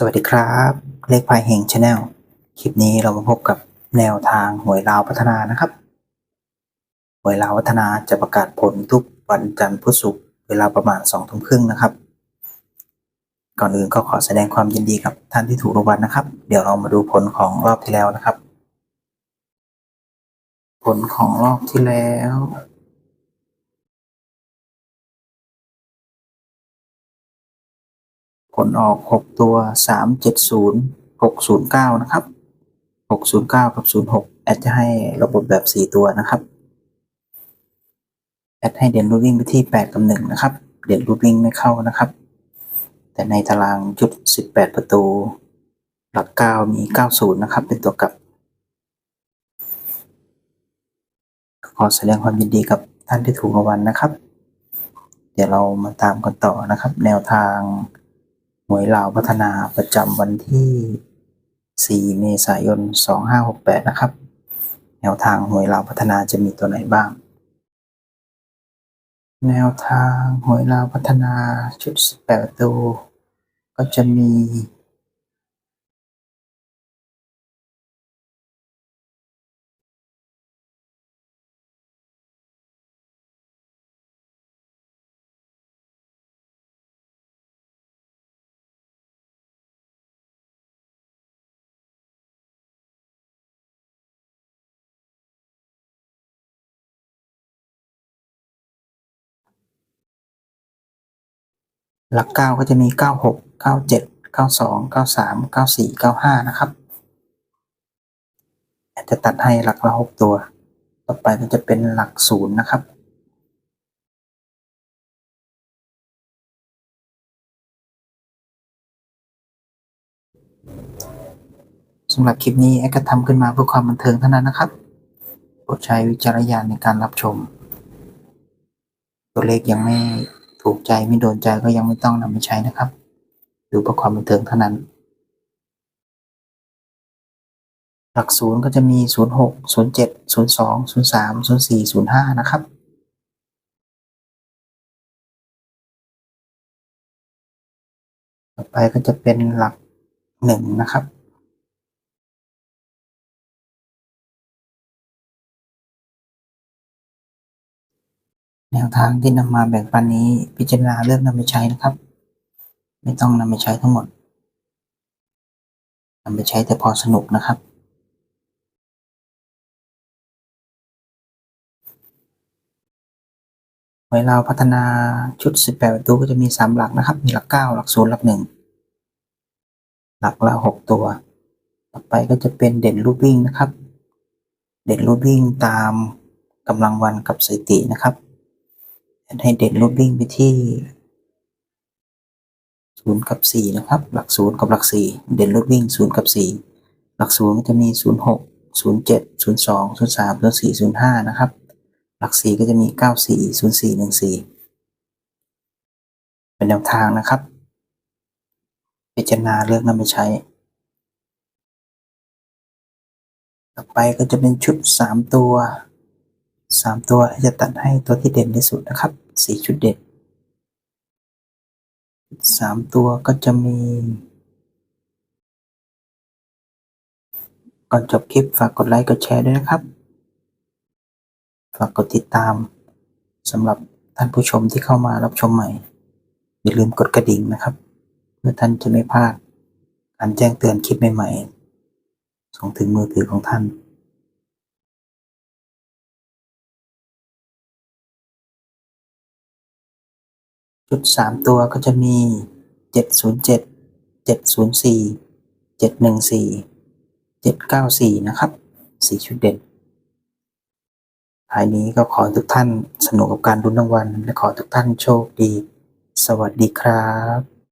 สวัสดีครับ เลขพายเฮงชาแนลคลิปนี้เรามาพบกับแนวทางหวยลาวพัฒนานะครับ หวยลาวพัฒนาจะประกาศผลทุกวันจันทร์พุธศุกร์เวลาประมาณสองทุ่มครึ่งนะครับ ก่อนอื่นก็ขอแสดงความยินดีกับท่านที่ถูกรางวัลนะครับ เดี๋ยวเรามาดูผลของรอบที่แล้วนะครับ ผลของรอบที่แล้ว ผลออกหกตัวสามเจ็ดศูนะครับหกศูนย์เก้ากับศูนย์หกแอดจะให้ระบบแบบสี่ตัวนะครับ แอดให้เด่นรูทวิ่งไปที่แปดกับหนึ่งนะครับ เด่นรูทวิ่งไม่เข้านะครับ แต่ในตารางจุดสิบแประตู หลักเก้ามีเก้าศูนะครับ เป็นตัวกลับ ขอแสดงความยินดีกับท่านที่ถูกรางวัลนะครับ เดี๋ยวเรามาตามกันต่อนะครับ แนวทาง หวยลาวพัฒนาประจำวันที่ 4 เมษายน 2568 นะครับ แนวทางหวยลาวพัฒนาจะมีตัวไหนบ้าง แนวทางหวยลาวพัฒนาชุด 18 ตัว ก็จะมี หลักเก้าก็จะมี 96 97 92 93 94 95 นะครับ จะตัดให้หลักละหกตัว ต่อไปก็จะเป็นหลักศูนย์นะครับ สำหรับคลิปนี้แอดก็ทำขึ้นมาเพื่อความบันเทิงเท่านั้นนะครับโปรดใช้วิจารณญาณในการรับชม ตัวเลขยังไม่ ถูกใจไม่โดนใจก็ยังไม่ต้องนำไปใช้นะครับ ดูเพื่อความบันเทิงเท่านั้น หลักศูนย์ก็จะมี 06 07 02 03 04 05 นะครับต่อไปก็จะเป็นหลักหนึ่งนะครับ แนวทางที่นำมาแบ่งปันนี้พิจารณาเลือกนำไปใช้นะครับ ไม่ต้องนำไปใช้ทั้งหมดนำไปใช้แต่พอสนุกนะครับหวยเราพัฒนาชุด 18 ประตูก็จะมี 3 หลักนะครับ มีหลัก 9 หลัก 0 หลัก 1 หลักละ 6 ตัว ต่อไปก็จะเป็นเด่นรูปวิ่งนะครับ เด่นรูปวิ่งตามกำลังวันกับสถิตินะครับ ให้เด่นรูปวิ่งไปที่0กับ4นะครับ หลัก0กับหลัก4เด่นรูปวิ่ง0กับ4หลัก0ก็จะมี06 07 02 03 04 05นะครับ หลักสี่ก็จะมีเก้าสี่ศูนย์สี่หนึ่งสี่เป็นแนวทางนะครับพิจารณาเลือกนำไปใช้ ต่อไปก็จะเป็นชุดสามตัว สามตัวจะตัดให้ตัวที่เด่นที่สุดนะครับสี่ชุดเด่นสามตัวก็จะมี ก่อนจบคลิปฝากกดไลค์กดแชร์ด้วยนะครับ ฝากกดติดตามสำหรับท่านผู้ชมที่เข้ามารับชมใหม่ อย่าลืมกดกระดิ่งนะครับ เพื่อท่านจะไม่พลาดการแจ้งเตือนคลิปใหม่ๆส่งถึงมือถือของท่าน ชุดสามตัวก็จะมีเจ็ดศูนย์เจ็ดเจ็ดศูนย์สี่เจ็ดหนึ่งสี่เจ็ดเก้าสี่นะครับสี่ชุดเด่นท้ายนี้ก็ขอทุกท่านสนุกกับการรุ้นรางวัลและขอทุกท่านโชคดี สวัสดีครับ